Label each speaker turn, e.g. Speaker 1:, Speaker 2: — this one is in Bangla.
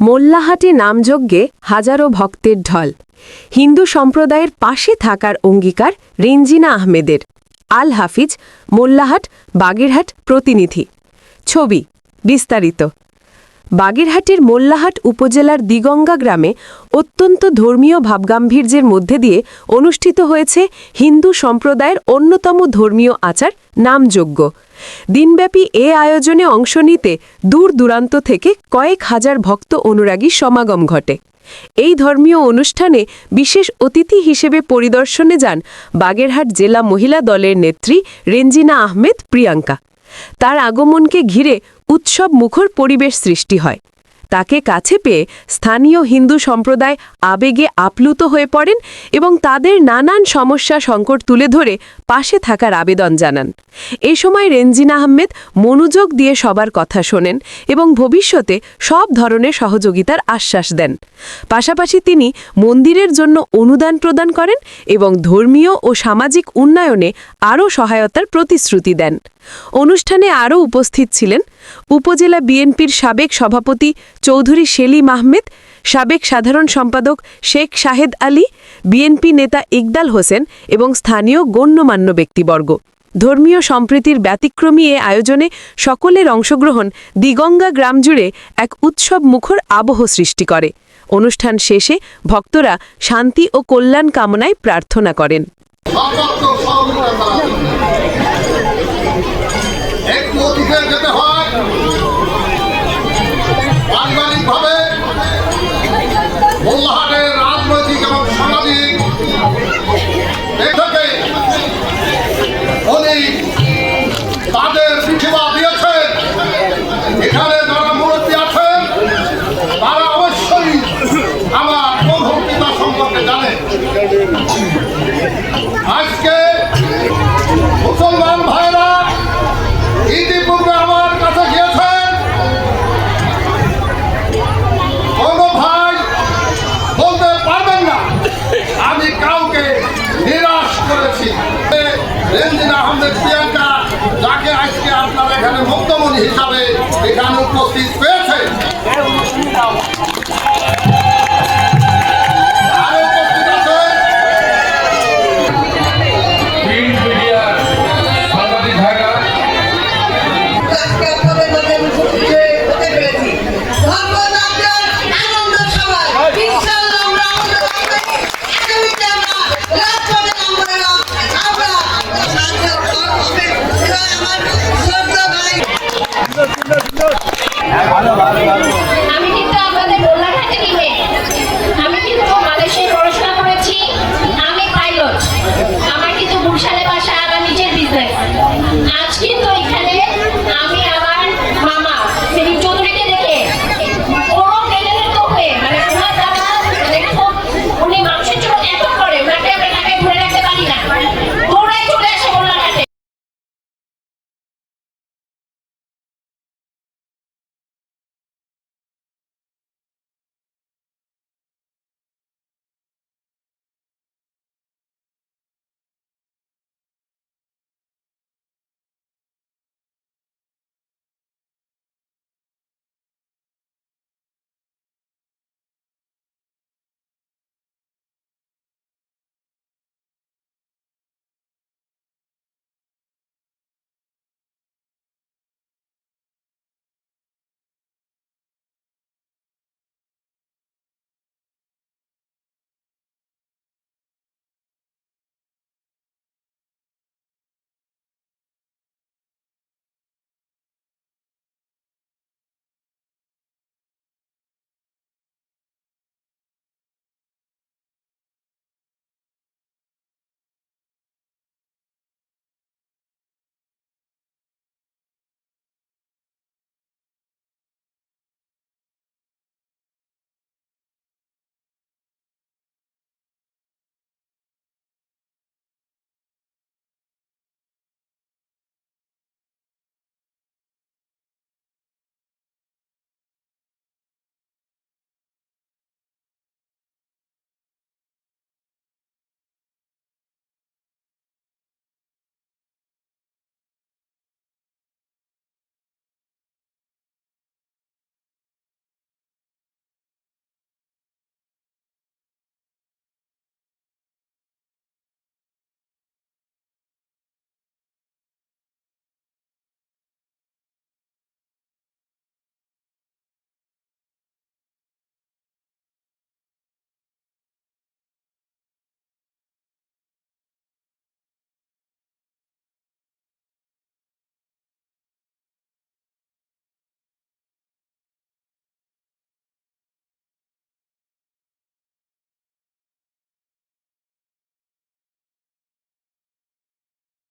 Speaker 1: মোল্লাহাটি নামযজ্ঞে হাজারো ভক্তের ঢল। হিন্দু সম্প্রদায়ের পাশে থাকার অঙ্গীকার রেঞ্জিনা আহমেদের। আল হাফিজ, মোল্লাহাট, বাগেরহাট প্রতিনিধি। ছবি, বিস্তারিত। বাগেরহাটের মোল্লাহাট উপজেলার দিগঙ্গা গ্রামে অত্যন্ত ধর্মীয় ভাবগাম্ভীর্যের মধ্যে দিয়ে অনুষ্ঠিত হয়েছে হিন্দু সম্প্রদায়ের অন্যতম ধর্মীয় আচার নামযজ্ঞ। দিনব্যাপী এ আয়োজনে অংশ নিতে দূর দূরান্ত থেকে কয়েক হাজার ভক্ত অনুরাগী সমাগম ঘটে। এই ধর্মীয় অনুষ্ঠানে বিশেষ অতিথি হিসেবে পরিদর্শনে যান বাগেরহাট জেলা মহিলা দলের নেত্রী রেঞ্জিনা আহমেদ প্রিয়াঙ্কা। তার আগমনকে ঘিরে উৎসব মুখর পরিবেশ সৃষ্টি হয়। তাকে কাছে পেয়ে স্থানীয় হিন্দু সম্প্রদায় আবেগে আপ্লুত হয়ে পড়েন এবং তাদের নানান সমস্যা সংকট তুলে ধরে পাশে থাকার আবেদন জানান। এ সময় রেঞ্জিনা আহমেদ মনোযোগ দিয়ে সবার কথা শোনেন এবং ভবিষ্যতে সব ধরনের সহযোগিতার আশ্বাস দেন। পাশাপাশি তিনি মন্দিরের জন্য অনুদান প্রদান করেন এবং ধর্মীয় ও সামাজিক উন্নয়নে আরও সহায়তার প্রতিশ্রুতি দেন। অনুষ্ঠানে আরও উপস্থিত ছিলেন। উপজেলা বিএনপির সাবেক সভাপতি চৌধুরী সেলিম আহমেদ, সাবেক সাধারণ সম্পাদক শেখ শাহেদ আলী, বিএনপি নেতা ইকদাল হোসেন এবং স্থানীয় গণ্যমান্য ব্যক্তিবর্গ। ধর্মীয় সম্প্রীতির ব্যতিক্রমী এ আয়োজনে সকলের অংশগ্রহণ দিগঙ্গা গ্রাম জুড়ে এক উৎসব মুখর আবহ সৃষ্টি করে। অনুষ্ঠান শেষে ভক্তরা শান্তি ও কল্যাণ কামনায় প্রার্থনা করেন।
Speaker 2: দেখো রেঞ্জিন আহমেদ প্রিয়াঙ্কা যাকে আজকে আপনার এখানে মুক্তমণি হিসাবে এখানে উপস্থিত পেয়েছে আজকে তো এখানে